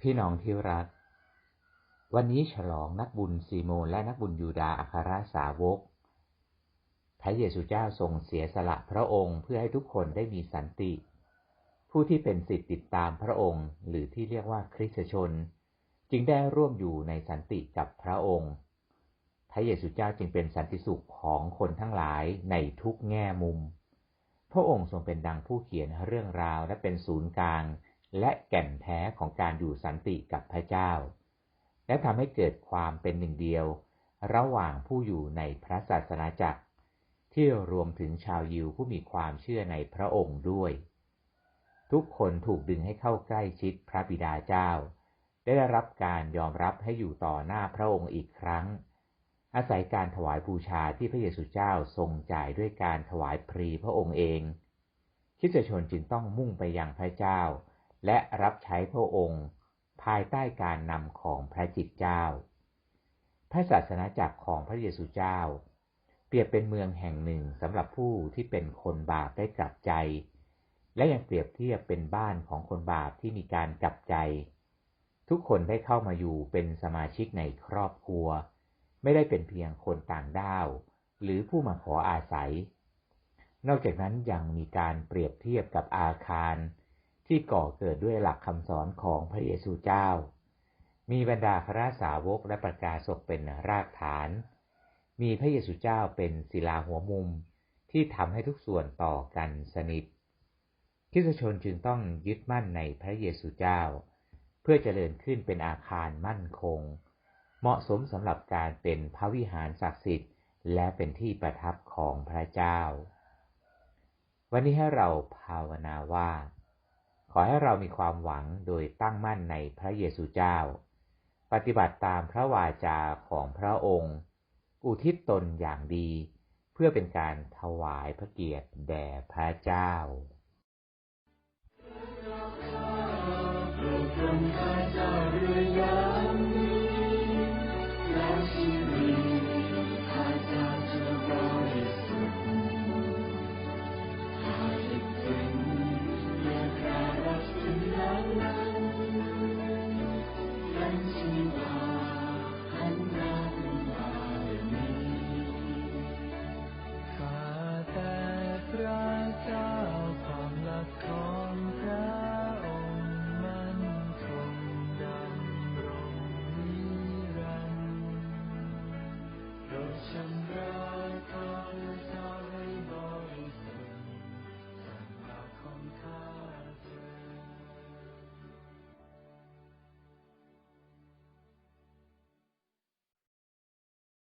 พี่น้องที่รัก วันนี้ฉลองนักบุญซีโมนและนักบุญยูดาอัครสาวก พระเยซูเจ้าทรงเสียสละพระองค์เพื่อให้ทุกคนได้มีสันติ ผู้ที่เป็นสิทธิติดตามพระองค์ หรือที่เรียกว่าคริสตชน จึงได้ร่วมอยู่ในสันติกับพระองค์ พระเยซูเจ้าจึงเป็นสันติสุขของคนทั้งหลายในทุกแง่มุม พระองค์ทรงเป็นดังผู้เขียนเรื่องราวและเป็นศูนย์กลาง และแก่นแท้ของการอยู่สันติกับพระเจ้า และทำให้เกิดความเป็นหนึ่งเดียว ระหว่างผู้อยู่ในพระศาสนาจักร ที่รวมถึงชาวยิวผู้มีความเชื่อในพระองค์ด้วย ทุกคนถูกดึงให้เข้าใกล้ชิดพระบิดาเจ้า ได้รับการยอมรับให้อยู่ต่อหน้าพระองค์อีกครั้ง อาศัยการถวายบูชาที่พระเยซูเจ้าทรงจ่ายด้วยการถวายพรีพระองค์เองคิดชนจึงต้องมุ่งไปยังพระเจ้า และรับใช้พระองค์ ภายใต้การนำของพระจิตเจ้า พระศาสนาจักรของพระเยซูเจ้า เปรียบเป็นเมืองแห่งหนึ่งสำหรับผู้ที่เป็นคนบาปได้กลับใจ และยังเปรียบเทียบเป็นบ้านของคนบาปที่มีการกลับใจ ทุกคนได้เข้ามาอยู่เป็นสมาชิกในครอบครัว ไม่ได้เป็นเพียงคนต่างด้าว หรือผู้มาขออาศัย นอกจากนั้นยังมีการเปรียบเทียบกับอาคาร ที่ก่อเกิดด้วยหลักคำสอนของพระเยซูเจ้า มีบรรดาคราสาวกและประกาศกเป็นรากฐาน มีพระเยซูเจ้าเป็นศิลาหัวมุมที่ทำให้ทุกส่วนต่อกันสนิทคริสชนจึงต้องยึดมั่นในพระเยซูเจ้า เพื่อเจริญขึ้นเป็นอาคารมั่นคง เหมาะสมสำหรับการเป็นพระวิหารศักดิ์สิทธิ์และเป็นที่ประทับของพระเจ้า วันนี้ให้เราภาวนาว่า ขอให้เรามีความหวังโดยตั้งมั่นในพระเยซูเจ้า ปฏิบัติตามพระวาจาของพระองค์ อุทิศตนอย่างดี เพื่อเป็นการถวายพระเกียรติแด่พระเจ้า พระเจ้าความรักของพระ